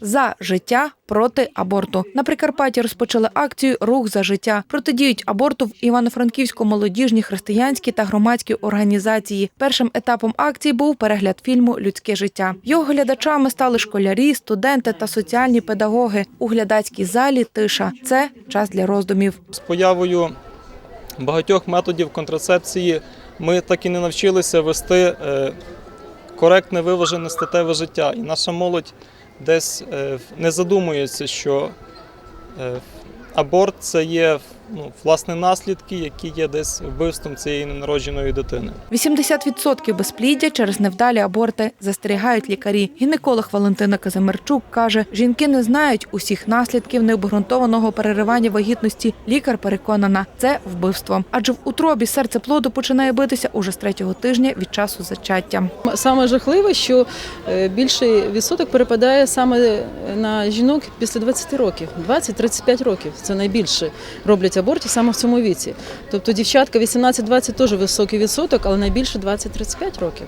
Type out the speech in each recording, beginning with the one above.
за життя проти аборту. На Прикарпатті розпочали акцію Рух за життя. Протидіють аборту в Івано-Франківську молодіжні християнські та громадські організації. Першим етапом акції був перегляд фільму Людське життя. Його глядачами стали школярі, студенти та соціальні педагоги. У глядацькій залі тиша. Це час для роздумів. З появою багатьох методів контрацепції ми так і не навчилися вести е, коректне виважене статеве життя. І наша молодь десь е, не задумується, що е, аборт це є ну, власне наслідки, які є десь вбивством цієї ненародженої дитини. 80% безпліддя через невдалі аборти застерігають лікарі. Гінеколог Валентина Казимирчук каже, жінки не знають усіх наслідків необґрунтованого переривання вагітності. Лікар переконана, це вбивство. Адже в утробі серце плоду починає битися уже з третього тижня від часу зачаття. Саме жахливе, що е, більший відсоток перепадає саме на жінок після 20 років. 20-35 років це найбільше роблять абортів саме в цьому віці. Тобто дівчатка 18-20 теж високий відсоток, але найбільше 20-35 років.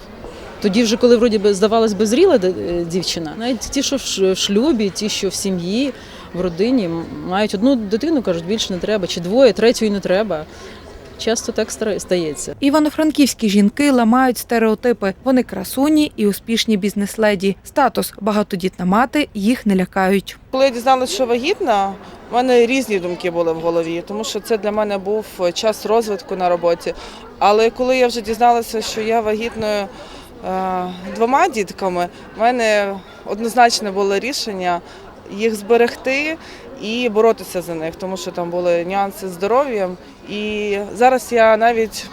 Тоді вже, коли вроді би здавалось би зріла е, дівчина, навіть ті, що в шлюбі, ті, що в сім'ї, в родині, мають одну дитину, кажуть, більше не треба, чи двоє, третьої не треба. Часто так стається. Івано-франківські жінки ламають стереотипи. Вони красуні і успішні бізнес-леді. Статус багатодітна мати їх не лякають. Коли я дізналася, що вагітна, в мене різні думки були в голові, тому що це для мене був час розвитку на роботі. Але коли я вже дізналася, що я вагітною е, двома дітками, в мене однозначне було рішення їх зберегти і боротися за них, тому що там були нюанси з здоров'ям. І зараз я навіть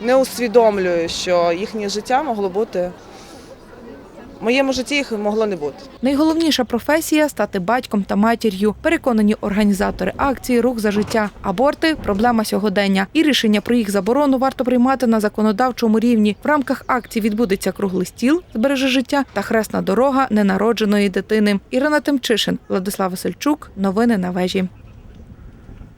не усвідомлюю, що їхнє життя могло бути. Моєму житті їх могло не бути. Найголовніша професія стати батьком та матір'ю. Переконані організатори акції Рух за життя. Аборти проблема сьогодення. І рішення про їх заборону варто приймати на законодавчому рівні. В рамках акції відбудеться круглий стіл збереже життя та хресна дорога ненародженої дитини. Ірина Тимчишин, Владислав Васильчук. Новини на вежі.